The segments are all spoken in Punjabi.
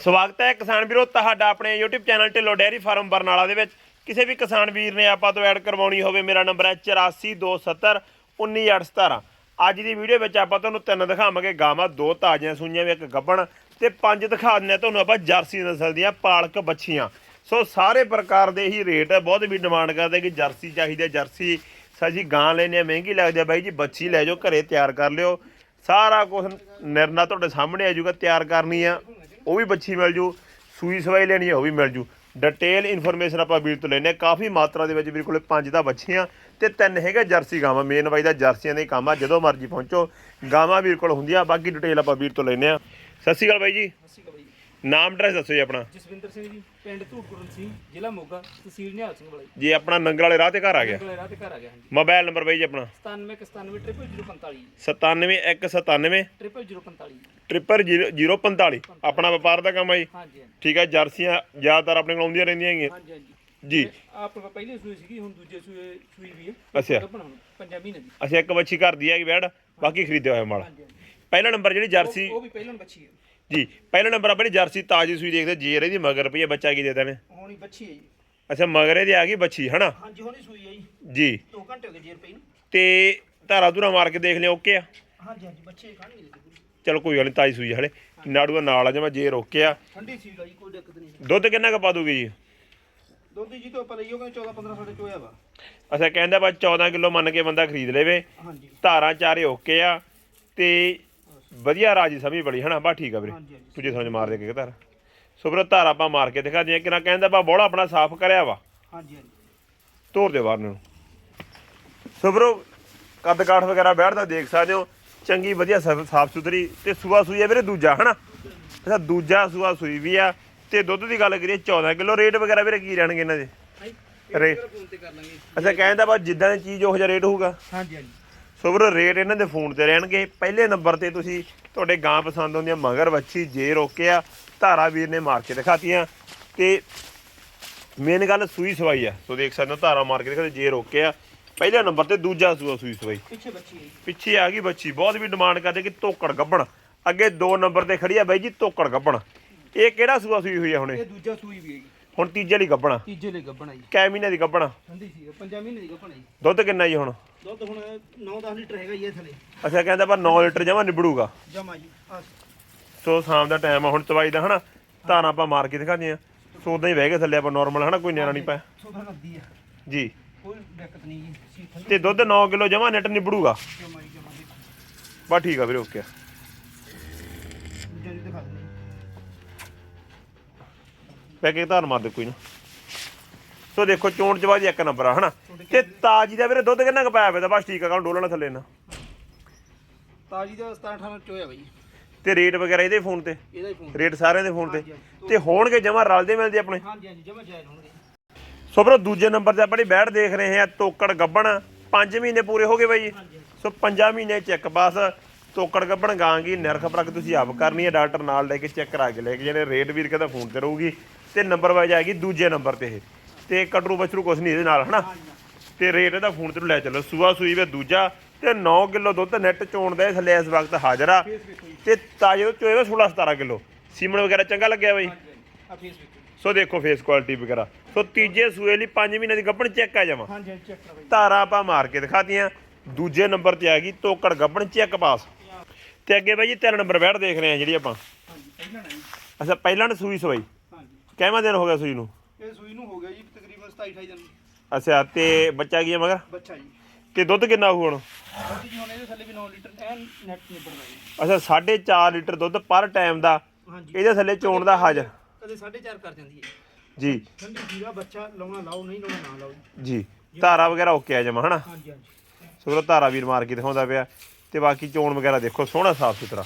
ਸਵਾਗਤ ਹੈ ਕਿਸਾਨ ਵੀਰੋ, ਤੁਹਾਡਾ ਆਪਣੇ YouTube channel Dhillon dairy farm Barnala ਦੇ ਵਿੱਚ। ਕਿਸੇ ਵੀ ਕਿਸਾਨ ਵੀਰ ਨੇ ਆਪਾਂ ਤੋਂ ਐਡ ਕਰਵਾਉਣੀ ਹੋਵੇ, ਮੇਰਾ ਨੰਬਰ ਹੈ 8427 19817 ਅੱਜ ਦੀ ਵੀਡੀਓ ਵਿੱਚ ਆਪਾਂ ਤੁਹਾਨੂੰ ਤਿੰਨ ਦਿਖਾਵਾਂਗੇ, ਗਾਵਾਂ, ਦੋ ਤਾਜ਼ੀਆਂ ਸੂਈਆਂ ਵੀ, ਇੱਕ ਗੱਬਣ ਤੇ ਪੰਜ ਦਿਖਾ ਦਿੰਦੇ ਹਾਂ ਤੁਹਾਨੂੰ ਆਪਾਂ ਜਰਸੀ ਨਸਲ ਦੀਆਂ ਪਾਲਕ ਬੱਚੀਆਂ ਸੋ ਸਾਰੇ ਪ੍ਰਕਾਰ ਦੇ ਹੀ ਰੇਟ ਹੈ, ਬਹੁਤ ਵੀ ਡਿਮਾਂਡ ਕਰਦੇ ਕਿ ਜਰਸੀ ਚਾਹੀਦੀ ਹੈ, ਜਰਸੀ ਸਾਜੀ ਗਾਂ ਲੈਣੇ ਆ ਮਹਿੰਗੀ ਲੱਗਦੀ ਹੈ, ਬਾਈ ਜੀ ਬੱਚੀ ਲੈ ਜਾਓ, ਘਰੇ ਤਿਆਰ ਕਰ ਲਿਓ। ਸਾਰਾ ਕੁਝ ਨਿਰਣਾ ਤੁਹਾਡੇ ਸਾਹਮਣੇ ਆ ਜਾਊਗਾ, ਤਿਆਰ ਕਰਨੀ ਆ। ਉਹ ਵੀ ਬੱਚੀ ਮਿਲ ਜੂ, ਸੂਈ ਸਵਾਈ ਲੈਣੀ ਆ, ਉਹ ਵੀ ਮਿਲ ਜੂ। ਡਿਟੇਲ ਇਨਫੋਰਮੇਸ਼ਨ ਆਪਾਂ ਵੀਰ ਤੋਂ ਲੈਣੇ ਆ ਕਾਫੀ ਮਾਤਰਾ ਦੇ ਵਿੱਚ ਵੀਰ ਕੋਲੇ ਪੰਜ ਦਾ ਬੱਚੀਆਂ ਤੇ ਤਿੰਨ ਹੈਗੇ ਜਰਸੀ ਗਾਵਾਂ। ਮੇਨ ਬਾਈ ਦਾ ਜਰਸੀਆਂ ਦੇ ਕੰਮ ਆ, ਜਦੋਂ ਮਰਜ਼ੀ ਪਹੁੰਚੋ। ਗਾਵਾਂ ਵੀਰ ਕੋਲ ਹੁੰਦੀਆਂ, ਬਾਕੀ ਡਿਟੇਲ ਆਪਾਂ ਵੀਰ ਤੋਂ ਲੈਣੇ ਆ ਸਤਿ ਸ਼੍ਰੀ ਅਕਾਲ ਬਾਈ ਜੀ। ਸਤਿ ਸ਼੍ਰੀ ਅਕਾਲ ਬਾਈ ਨਾਮ ਐਡਰੈਸ ਦੱਸੋ ਜੀ ਆਪਣਾ। ਜਸਵਿੰਦਰ ਸਿੰਘ ਜੀ ਪਿੰਡ ਧੂੜਕੁਰਨ ਸਿੰਘ ਜ਼ਿਲ੍ਹਾ ਮੋਗਾ ਤਹਿਸੀਲ ਨਿਹਾਲ ਸਿੰਘ ਵਾਲਾ ਜੀ। ਜੀ ਆਪਣਾ ਨੰਗਲ ਵਾਲੇ ਰਾਹ ਤੇ ਘਰ ਆ ਗਿਆ? ਅਗਲੇ ਰਾਹ ਤੇ ਘਰ ਆ ਗਿਆ ਹਾਂਜੀ। ਮੋਬਾਈਲ ਨੰਬਰ ਬਾਈ ਜੀ ਆਪਣਾ। 97 97 045 97197 045 045 ਆਪਣਾ ਵਪਾਰ ਦਾ ਕੰਮ ਆ ਜੀ? ਹਾਂਜੀ ਹਾਂਜੀ। ਠੀਕ ਹੈ ਜਰਸੀਆਂ ਜ਼ਿਆਦਾਤਰ ਆਪਣੇ ਕੋਲ ਆਉਂਦੀਆਂ ਰਹਿੰਦੀਆਂ ਹੈਗੀਆਂ। ਹਾਂਜੀ ਹਾਂਜੀ। ਜੀ। ਆਪ ਪਹਿਲੇ ਸੂਈ ਸੀਗੀ ਹੁਣ ਦੂਜੇ ਸੂਈ ਵੀ ਹੈ ਅੱਛਾ। ਹੁਣ ਪੰਜਾਂ ਮਹੀਨੇ ਦੀ। ਅਸੀਂ ਇੱਕ ਬੱਚੀ ਘਰ ਦੀ ਹੈਗੀ ਬੈੜ ਬਾਕੀ ਖਰੀਦਿਆ ਹੋਇਆ ਮਾਲ। ਹਾਂਜੀ ਹਾਂਜੀ। ਪਹਿਲਾ ਨੰਬਰ ਜਿਹੜੀ ਜਰਸੀ ਉਹ- ਉਹ ਵੀ ਪਹਿਲਾਂ ਬੱਚੀ ਹੈ ਜੀ ਪਹਿਲਾ ਨੰਬਰ ਆਪਣੀ ਜਰਸੀ ਤਾਜੀ ਸੂਈ ਦੇਖਦੇ ਜੇਰ ਇਹਦੀ ਮਗਰ ਪਈ ਹੈ ਬੱਚਾ ਕੀ ਦੇ ਦੇਣੇ ਹੁਣ ਹੀ ਬੱਚੀ ਹੈ ਜੀ। ਅੱਛਾ ਮਗਰ ਇਹਦੀ ਆ ਗਈ ਬੱਚੀ ਹਨਾ? ਹਾਂਜੀ ਹੁਣ ਹੀ ਸੂਈ ਹੈ ਜੀ। ਜੀ। 2 ਘੰਟੇ ਹੋ ਗਏ ਜੇਰ ਪਈ ਨੂੰ। ਤੇ ਧਾਰਾ ਧੂਰਾ ਮਾਰ ਕੇ ਦੇਖ ਲਿਆ ਓਕੇ ਆ? ਹਾਂਜੀ ਹਾਂਜੀ ਬੱਚੇ ਖਾਣ ਨਹੀਂ ਲੱਗੀ ਪੂਰੀ ਚਲੋ ਕੋਈ ਗੱਲ ਨਹੀਂ ਤਾਜੀ ਸੂਈ ਹਲੇ। ਨਾੜੂਆ ਨਾਲ ਆ ਜਮਾ ਜੇਰ ਓਕੇ ਆ ਠੰਡੀ ਸੀ ਜੀ ਕੋਈ ਦਿੱਕਤ ਨਹੀਂ ਦੁੱਧ ਕਿੰਨਾ ਕੁ ਪਾ ਦੂਗੀ ਜੀ? ਦੁੱਧ ਜੀ ਤੋਂ ਆਪਾਂ ਲਈਓ ਕਹਿੰਦੇ 14 15 ਸਾਡੇ ਚੋਇਆ ਵਾ। ਅੱਛਾ ਕਹਿੰਦਾ ਬਾ 14 ਕਿਲੋ ਮੰਨ ਕੇ ਬੰਦਾ ਖਰੀਦ ਲੇਵੇ। ਹਾਂਜੀ। ਧਾਰਾਂ ਚਾਰੇ ਓਕੇ ਆ ਤੇ ਵਧੀਆ ਰਾਜੀ ਸਮੀ ਬੜੀ ਹਨਾ? ਬਾ ਠੀਕ ਆ ਵੀਰੇ। ਹਾਂਜੀ ਹਾਂਜੀ। ਤੁਝੇ ਸਮਝ ਮਾਰ ਦੇ ਕੇ ਧਾਰ। ਸੋ ਵੀਰੋ ਧਾਰ ਆਪਾਂ ਮਾਰ ਕੇ ਦਿਖਾ ਦਿਆਂ। ਕਿਨਾ ਕਹਿੰਦਾ ਬਾ ਬੋਲਾ ਆਪਣਾ ਸਾਫ਼ ਕਰਿਆ ਵਾ। ਹਾਂਜੀ ਹਾਂਜੀ। ਤੋਰ ਦੇ ਬਾਹਰ ਨੂੰ। ਸੋ ਵੀਰੋ ਕੱਦ ਕਾਠ ਵਗੈਰਾ ਬੈਠਦਾ ਦੇਖ ਸਕਦੇ ਹੋ। ਚੰਗੀ ਵਧੀਆ ਸਾਫ਼ ਸੁਥਰੀ ਤੇ ਸੂਆ ਸੂਈ ਆ ਵੀਰੇ ਦੂਜਾ ਹਨਾ? ਅੱਛਾ ਦੂਜਾ ਸੂਆ ਸੂਈ ਵੀ ਆ। ਤੇ ਦੁੱਧ ਦੀ ਗੱਲ ਕਰੀਏ 14 ਕਿਲੋ ਰੇਟ ਵਗੈਰਾ ਵੀਰੇ ਕੀ ਰਹਿਣਗੇ ਇਹਨਾਂ ਦੇ? ਰੇ ਫੋਨ ਤੇ ਕਰ ਲਾਂਗੇ। ਅੱਛਾ ਕਹਿੰਦਾ ਬਾ ਜਿੱਦਾਂ ਦੀ ਚੀਜ਼ ਉਹ ਜਿਹਾ ਰੇਟ ਹੋਊਗਾ। ਹਾਂਜੀ ਹਾਂਜੀ। ਸੋ ਵੀਰੋ ਰੇਟ ਇਹਨਾਂ ਦੇ ਫੋਨ ਤੇ ਰਹਿਣਗੇ। ਪਹਿਲੇ ਨੰਬਰ ਤੇ ਤੁਸੀਂ ਤੁਹਾਡੇ ਗਾਂ ਪਸੰਦ ਆਉਂਦੀਆਂ ਮਗਰ ਬੱਚੀ ਜੇ ਰੋਕਿਆ ਧਾਰਾ ਵੀਰ ਨੇ ਮਾਰ ਕੇ ਦਿਖਾਤੀਆਂ। ਤੇ ਮੇਨ ਗੱਲ ਸੂਈ ਸਵਾਈ ਆ। ਸੋ ਦੇਖ ਸਕਦੇ ਹੋ ਧਾਰਾ ਮਾਰ ਕੇ ਦਿਖਾਤੇ ਜੇ ਰੋਕਿਆ ਪਹਿਲੇ ਨੰਬਰ ਤੇ ਦੂਜਾ ਸੂਆ ਸੂਈ ਸਵਾਈ। ਪਿੱਛੇ ਬੱਚੀ ਆ ਗਈ ਬੱਚੀ ਬਹੁਤ ਵੀ ਡਿਮਾਂਡ ਕਰਦੇ ਕਿ ਤੋਕੜ ਗੱਬਣ। ਅੱਗੇ 2 ਨੰਬਰ ਤੇ ਖੜੀ ਆ ਬਾਈ ਜੀ ਤੋਕੜ ਗੱਬਣ। ਇਹ ਕਿਹੜਾ ਸੂਆ ਸੂਈ ਹੋਈ ਆ ਹੁਣੇ ਇਹ ਦੂਜਾ ਸੂਈ ਵੀ ਹੈਗੀ। ਹੁਣ ਤੀਜੇ ਲਈ ਗੱਬਣਾ ਤੀਜੇ ਲਈ ਗੱਭਣਾ ਜੀ। ਕੈ ਮਹੀਨੇ ਦੀ ਗੱਬਣਾ ਠੰਡੀ ਸੀ ਪੰਜਾਂ ਮਹੀਨੇ ਦੀ ਗੱਭਣਾ ਜੀ। ਦੁੱਧ ਕਿੰਨਾ ਜੀ ਹੁਣ? ਦੁੱਧ ਹੁਣ 9-10 ਲੀਟਰ ਹੈਗਾ ਜੀ ਇਹ ਥਲੇ ਅੱਛਾ ਕਹਿੰਦਾ ਪਰ 9 ਲੀਟਰ ਜਮਾ ਨਿਬੜੂਗਾ। ਜਮਾ ਜੀ ਆ ਸੋ ਸ਼ਾਮ ਦਾ ਟਾਈਮ ਆ ਹੁਣ ਚਵਾਈ ਦਾ ਹਨਾ ਧਾਰਾਂ ਆਪਾਂ ਮਾਰ ਕੇ ਦਿਖਾਉਂਦੇ ਆ ਸੋ ਉਦਾਂ ਹੀ ਬਹਿ ਕੇ ਥੱਲੇ ਆਪਾਂ ਨਾਰਮਲ ਹਨਾ ਕੋਈ ਨਿਆਣਾ ਨਹੀਂ ਪਾਇਆ। ਸੋਦਾ ਨੱਦੀ ਆ। ਜੀ। ਕੋਈ ਦਿੱਕਤ ਨਹੀਂ ਜੀ ਸੀ ਤੇ ਦੁੱਧ 9 ਕਿਲੋ ਜਮਾ ਨੈਟ ਨਿਬੜੂਗਾ। ਜਮਾ ਜੀ ਜਮਾ ਦੇਖੋ ਬਸ ਠੀਕ ਆ ਵੀਰੇ ਓਕੇ ਬਹਿ ਕੇ ਧਾਰ ਮਾਰ ਦੇ ਕੋਈ ਨਾ। ਸੋ ਦੇਖੋ ਚੋਣ ਚਵਾ ਦੀ ਇੱਕ ਨੰਬਰ ਆ ਹਨਾ? ਤੇ ਤਾਜੀ ਦਾ ਵੀਰੇ ਦੁੱਧ ਕਿੰਨਾ ਕੁ ਪਾਇਆ ਪਿਆ ਬਸ ਠੀਕ ਆ ਕੱਲ ਡੋਲਣਾ ਥੱਲੇ ਨਾ। ਤਾਜੀ ਦਾ 17 18 ਚੋਇਆ ਬਾਈ। ਤੇ ਰੇਟ ਵਗੈਰਾ ਇਹਦੇ ਫੋਨ ਤੇ? ਇਹਦਾ ਹੀ ਫੋਨ। ਰੇਟ ਸਾਰਿਆਂ ਦੇ ਫੋਨ ਤੇ। ਤੇ ਹੋਣਗੇ ਜਮਾ ਰਲਦੇ ਮਿਲਦੇ ਆਪਣੇ? ਹਾਂਜੀ ਹਾਂਜੀ ਜਮਾ ਜਾਇਜ਼ ਹੋਣਗੇ। ਸੋ ਵੀਰੋ ਦੂਜੇ ਨੰਬਰ ਤੇ ਆਪਣੀ ਬੈਠ ਦੇਖ ਰਹੇ ਆ ਤੋਕੜ ਗੱਬਣ। 5 ਮਹੀਨੇ ਪੂਰੇ ਹੋ ਗਏ ਬਾਈ ਸੋ 5 ਮਹੀਨੇ ਚੈੱਕ ਪਾਸ ਤੋਕੜ ਗੱਬਣ ਗਾਂਗੀ ਨਿਰਖ ਪਰਖ ਤੁਸੀਂ ਆਪ ਕਰਨੀ ਹੈ ਡਾਕਟਰ ਨਾਲ ਲੈ ਕੇ ਚੈੱਕ ਕਰਾ ਕੇ ਲੈ ਕੇ ਜਿਹੜੇ ਰੇਟ ਵੀਰ ਕਹਿੰਦਾ ਫੋਨ ਤੇ ਰਹੂਗੀ। ਤੇ ਨੰਬਰ ਵਾਈਜ਼ ਆਏਗੀ ਦੂਜੇ ਨੰਬਰ ਤੇ ਇਹ। ਤੇ ਕਟਰੂ ਬਚਰੂ ਕੁਛ ਨਹੀਂ ਇਹਦੇ ਨਾਲ ਹਨਾ? ਤੇ ਰੇਟ ਇਹਦਾ ਫੋਨ ਤੇ ਲੈ ਚੱਲੋ। ਸੂਆ ਸੂਈ ਵੇ ਦੂਜਾ ਤੇ 9 ਕਿਲੋ ਦੁੱਧ ਨੈਟ ਚੋਣ ਦਾ ਥੱਲੇ ਇਸ ਵਕਤ ਹਾਜ਼ਰ ਆ। ਤੇ ਤਾਜੇ ਦੁੱਧ ਚੋਏਗਾ 16 17 ਕਿਲੋ। ਸੀਮਣ ਵਗੈਰਾ ਚੰਗਾ ਲੱਗਿਆ ਬਾਈ? ਆ ਸੋ ਦੇਖੋ ਫੇਸ ਕੁਆਲਿਟੀ ਵਗੈਰਾ। ਸੋ ਤੀਜੇ ਸੂਏ ਲਈ 5 ਮਹੀਨੇ ਦੀ ਗੱਭਣ ਚੈੱਕ ਆ ਜਾਵਾਂ। ਹਾਂਜੀ ਚੈੱਕ ਬਾਈ। ਧਾਰਾ ਆਪਾਂ ਮਾਰ ਕੇ ਦਿਖਾਤੀਆਂ। ਦੂਜੇ ਨੰਬਰ ਤੇ ਆ ਗਈ ਤੋਕੜ ਗੱਭਣ ਚੈੱਕ ਪਾਸ ਤੇ ਅੱਗੇ ਬਾਈ ਜੀ ਤਿੰਨ ਨੰਬਰ ਬੈਠ ਦੇਖ ਰਹੇ ਆ ਜਿਹੜੀ ਆਪਾਂ। ਹਾਂਜੀ ਪਹਿਲਾਂ ਨਹੀਂ ਅੱਛਾ ਪਹਿਲਾਂ ਨੇ ਸੂਈ ਸਵਾਈ। ਕਿੰਨਾ ਦਿਨ ਹੋ ਗਿਆ ਸੂਈ ਨੂੰ? ਇਹ ਸੂਈ ਨੂੰ ਹੋ ਗਿਆ ਜੀ ਤਕਰੀਬਨ 27 28 ਦਿਨ। ਅੱਛਾ ਤੇ ਬੱਚਾ ਕੀ ਹੈ ਮਗਰ? ਬੱਚਾ ਜੀ। ਤੇ ਦੁੱਧ ਕਿੰਨਾ ਹੋਊ ਹੁਣ? ਬੱਚੀ ਜੀ ਹੁਣ ਇਹਦੇ ਥੱਲੇ ਵੀ 9 ਲੀਟਰ ਐਨ ਨੈਟ ਨਿਬੜਦਾ ਜੀ। ਅੱਛਾ 4.5 ਲੀਟਰ ਦੁੱਧ ਪਰ ਟਾਈਮ ਦਾ। ਹਾਂਜੀ। ਇਹਦੇ ਥੱਲੇ ਚੋਣ ਦਾ ਹਾਜ਼ਰ ਕਦੇ 4.5 ਕਰ ਜਾਂਦੀ ਹੈ। ਜੀ। ਠੰਡੀ ਜੀਰਾ ਬੱਚਾ ਲਾਉਣਾ ਲਾਓ ਨਹੀਂ ਲਾਉਣਾ ਨਾ ਲਾਓ। ਜੀ। ਧਾਰਾ ਵਗੈਰਾ ਓਕੇ ਆ ਜਮਾ ਹਨਾ? ਹਾਂਜੀ ਹਾਂਜੀ। ਸੋ ਵੀਰੋ ਧਾਰਾ ਵੀਰ ਮਾਰ ਕੇ ਦਿਖਾਉਂਦਾ ਪਿਆ। ਤੇ ਬਾਕੀ ਚੋਣ ਵਗੈਰਾ ਦੇਖੋ ਸੋਹਣਾ ਸਾਫ਼ ਸੁਥਰਾ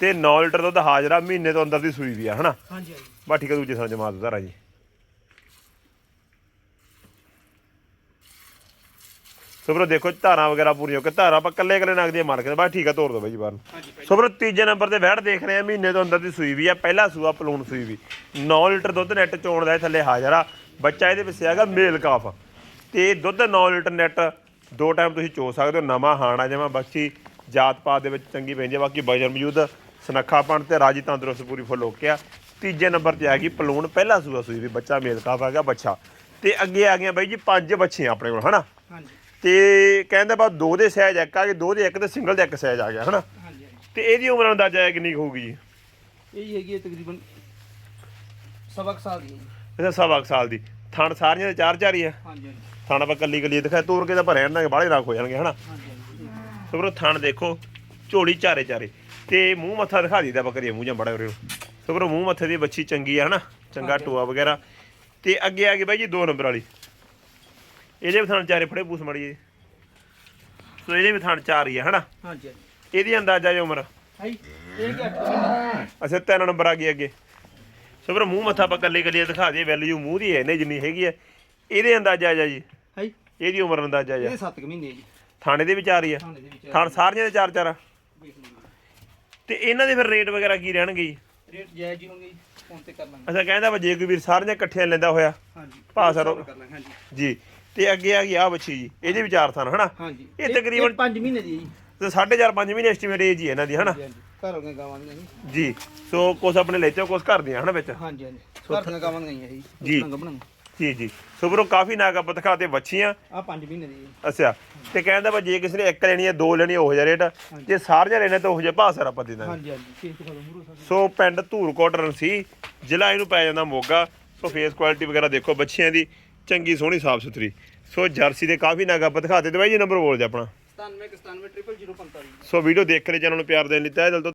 ਤੇ 9 ਲੀਟਰ ਦੁੱਧ ਹਾਜ਼ਰਾ ਮਹੀਨੇ ਤੋਂ ਅੰਦਰ ਦੀ ਸੂਈ ਵੀ ਆ ਹਨਾ? ਹਾਂਜੀ ਹਾਂਜੀ। ਬਾ ਠੀਕ ਹੈ ਦੂਜੇ ਸਾਲ ਜਮਾ ਦੋ ਧਾਰਾ ਜੀ ਸੋ ਵੀਰੋ ਦੇਖੋ ਧਾਰਾਂ ਵਗੈਰਾ ਪੂਰੀਆਂ ਹੋ ਕੇ ਧਾਰਾਂ ਆਪਾਂ ਕੱਲੇ ਕੱਲੇ ਨਗਦੀਆਂ ਮਾਰ ਕੇ ਬਸ ਠੀਕ ਆ ਤੋਰ ਦੋ ਬਾਈ ਜੀ ਬਾਹਰ ਨੂੰ। ਤੀਜੇ ਨੰਬਰ ਤੇ ਵਹਿੜ ਦੇਖ ਰਹੇ ਆ ਮਹੀਨੇ ਤੋਂ ਅੰਦਰ ਦੀ ਸੂਈ ਵੀ ਆ ਪਹਿਲਾ ਸੂਆ ਪਲੂਣ ਸੂਈ ਵੀ। 9 ਲੀਟਰ ਦੁੱਧ ਨੈਟ ਚੋਣ ਦਾ ਥੱਲੇ ਹਾਜ਼ਰ ਆ। ਬੱਚਾ ਇਹਦੇ ਵਿੱਚ ਹੈਗਾ ਮੇਲ ਕਾਫ। ਤੇ ਦੁੱਧ 9 ਲੀਟਰ ਨੈਟ ਦੋ ਟਾਈਮ ਤੁਸੀਂ ਚੋ ਸਕਦੇ ਹੋ ਨਵਾਂ ਹਾਣਾ ਜਿਵੇਂ ਬੱਚੀ ਜਾਤ ਪਾਤ ਦੇ ਵਿੱਚ ਚੰਗੀ ਪੈਂਦੀ ਆ ਬਾਕੀ ਵਜਨ ਮੌਜੂਦ ਸਨੱਖਾਪਣ ਤੇ ਰਾਜੀ ਤੰਦਰੁਸਤ ਪੂਰੀ ਫੁੱਲ ਹੋ ਕੇ ਆ। ਤੀਜੇ ਨੰਬਰ ਤੇ ਆ ਗਈ ਪਲੂਣ ਪਹਿਲਾ ਸੂਆ ਸੂਈ ਵੀ ਬੱਚਾ ਮੇਲ ਕਾਫ ਆ ਗਿਆ ਬੱਚਾ। ਤੇ ਅੱਗੇ ਆ ਗਈਆਂ ਬਾਈ ਜੀ ਪੰਜ ਬੱਚੇ ਆਪਣੇ ਕੋਲ ਹਨਾ? ਹਾਂਜੀ। ਤੇ ਕਹਿੰਦੇ ਬਾ ਦੋ ਦੇ ਸਾਈਜ਼ ਇੱਕ ਆ ਗਏ ਦੋ ਦੇ ਇੱਕ ਤੇ ਸਿੰਗਲ ਦਾ ਇੱਕ ਸਾਈਜ਼ ਆ ਗਿਆ ਹਨਾ? ਹਾਂਜੀ ਹਾਂਜੀ। ਤੇ ਇਹਦੀ ਉਮਰ ਅੰਦਾਜ਼ਾ ਕਿੰਨੀ ਕੁ ਹੋਊਗੀ ਜੀ? ਇਹ ਹੈਗੀ ਹੈ ਤਕਰੀਬਨ ਸਵਾ ਕੁ ਸਾਲ ਦੀ ਹੈ ਜੀ। ਇਹਦਾ ਸਵਾ ਕੁ ਸਾਲ ਦੀ। ਥਣ ਸਾਰੀਆਂ ਦੇ ਚਾਰ ਚਾਰ ਹੀ ਆ? ਹਾਂਜੀ ਹਾਂਜੀ। ਥਣ ਆਪਾਂ ਕੱਲੀ ਕੱਲੀ ਦਿਖਾ ਤੋਰ ਕੇ ਤਾਂ ਭਰਿਆ ਨਾ ਬਾਹਲੇ ਰੱਖ ਹੋ ਜਾਣਗੇ ਹਨਾ? ਹਾਂਜੀ ਹਾਂਜੀ। ਸੋ ਵੀਰੋ ਥਣ ਦੇਖੋ ਝੋਲੀ ਚਾਰੇ ਚਾਰੇ। ਤੇ ਮੂੰਹ ਮੱਥਾ ਦਿਖਾ ਦੀਦਾ ਬੱਕਰੀ ਦਾ ਮੂੰਹ ਜਾਂ ਬੜਾ ਸੋ ਵੀਰੋ ਮੂੰਹ ਮੱਥੇ ਦੀ ਬੱਚੀ ਚੰਗੀ ਆ ਹਨਾ? ਚੰਗਾ। ਟੋਆ ਵਗੈਰਾ। ਤੇ ਅੱਗੇ ਆ ਗਈ ਬਾਈ ਜੀ 2 ਨੰਬਰ ਵਾਲੀ। ਇਹਦੇ ਵੀ ਥਣ ਚਾਰੇ ਫੜੇ ਪੂਸ ਮੜੀ ਜੀ ਸੋ ਇਹਦੇ ਵੀ ਥਣ ਚਾਰ ਹੀ ਆ ਹਨਾ? ਹਾਂਜੀ ਇਹਦੀ ਅੰਦਾਜ਼ਾ ਜੀ ਉਮਰ। ਹਾਈ ਇਹ ਕਿ 8 ਮਹੀਨੇ ਅੱਛਾ ਤਿੰਨ ਨੰਬਰ ਆ ਗਈ ਅੱਗੇ। ਸੋ ਵੀਰੋ ਮੂੰਹ ਮੱਥਾ ਆਪਾਂ ਕੱਲੇ ਕੱਲੇ ਦਿਖਾ ਦਈਏ ਵੈਲਿਊ ਮੂੰਹ ਦੀ ਹੈ ਜਿੰਨੀ ਹੈਗੀ ਹੈ ਇਹਦੇ ਅੰਦਾਜ਼ਾ ਆ ਜਾ। ਜੀ ਹਾਈ। ਇਹਦੀ ਉਮਰ ਅੰਦਾਜ਼ਾ ਜਾ ਇਹ 7 ਮਹੀਨੇ ਜੀ। ਥਾਣੇ ਦੇ ਵਿਚਾਰ ਹੀ ਆ। ਥਾਣੇ ਦੇ ਵਿੱਚ ਥਣ ਸਾਰੀਆਂ ਦੇ ਚਾਰ ਚਾਰ ਤੇ ਇਹਨਾਂ ਦੇ ਫਿਰ ਰੇਟ ਵਗੈਰਾ ਕੀ ਰਹਿਣਗੇ ਜੀ? ਰੇਟ ਜਾਇਜ਼ ਹੀ ਹੋਣਗੇ ਜੀ ਫੋਨ ਤੇ ਕਰ ਲਾਂਗੇ। ਅੱਛਾ ਕਹਿੰਦਾ ਵਾ ਜੇ ਕੋਈ ਵੀਰ ਸਾਰੀਆਂ ਇਕੱਠੀਆਂ ਲੈਂਦਾ ਹੋਇਆ ਹਾਂਜੀ ਭਾਅ ਸਰ- ਕਰ ਲਾਂਗੇ ਹਾਂਜੀ। ਜੀ ਤੇ ਅੱਗੇ ਆ ਗਈ ਆ ਬੱਚੀ ਜੀ ਇਹਦੇ ਵਿਚਾਰ ਥਾਨ ਹਨਾ? ਹਾਂਜੀ। ਇਹ ਤਕਰੀਬਨ- 5 ਮਹੀਨੇ ਦੀ ਹੈ ਜੀ। ਤੇ 4.5 5 ਮਹੀਨੇ ਐਸਟੀਮੇਟ ਏਜ ਹੀ ਹੈ ਇਹਨਾਂ ਦੀ ਹਨਾ? ਹਾਂਜੀ ਹਾਂਜੀ। ਘਰ ਜੀ ਜੀ ਸੋ ਕੁਛ ਆਪਣੇ ਲੈਚੋ ਕੁਛ ਘਰ ਦੀਆਂ ਹਨਾ ਵਿੱਚ? ਹਾਂਜੀ ਹਾਂਜੀ। ਘਰ ਦੀਆਂ ਗਾਵਾਂ ਦੀਆਂ ਜੀ। ਜੀ। ਜੀ ਜੀ। ਸੋ ਵੀਰੋ ਕਾਫੀ ਨਾਗ ਆਪਾਂ ਦਿਖਾਤੇ ਬੱਚੀਆਂ ਆ 5 ਮਹੀਨੇ ਦੀ ਜੀ। ਅੱਛਾ। ਤੇ ਕਹਿੰਦਾ ਵਾ ਜੇ ਕਿਸੇ ਨੇ ਇੱਕ ਲੈਣੀ ਹੈ ਦੋ ਲੈਣੀ ਹੈ ਉਹ ਜਿਹਾ ਰੇਟ। ਜੇ ਸਾਰੀਆਂ ਲੈਣੇ ਤਾਂ ਉਹ ਜਿਹਾ ਭਾਅ ਸਰ ਆਪਾਂ ਦੇ ਦਾਂਗੇ। ਹਾਂਜੀ ਹਾਂਜੀ। ਦਿਖਾ ਦਿਓ ਮੂਰੋ ਸੋ ਪਿੰਡ ਧੂਰਕੋਟ ਰਣਸੀ ਜ਼ਿਲ੍ਹਾ ਇਹਨੂੰ ਪੈ ਜਾਂਦਾ ਮੋਗਾ। ਸੋ ਫੇਸ ਕੁਆਲਿਟੀ ਵਗੈਰਾ ਦੇਖੋ ਬੱਚਿਆਂ ਦੀ। ਚੰਗੀ ਸੋਹਣੀ ਸਾਫ਼ ਸੁਥਰੀ। ਸੋ ਜਰਸੀ ਦੇ ਕਾਫੀ ਨਾਗ ਦਿਖਾਤੇ ਤੇ ਬਾਈ ਜੀ ਨੰਬਰ ਬੋਲ ਦੇ ਆਪਣਾ। 97 97 045 ਸੋ ਵੀਡੀਓ ਦੇਖ ਕੇ ਚੈਨਲ ਨੂੰ ਪਿਆਰ ਦੇਣ ਲਈ ਤਹਿ ਦਿਲ ਤੋਂ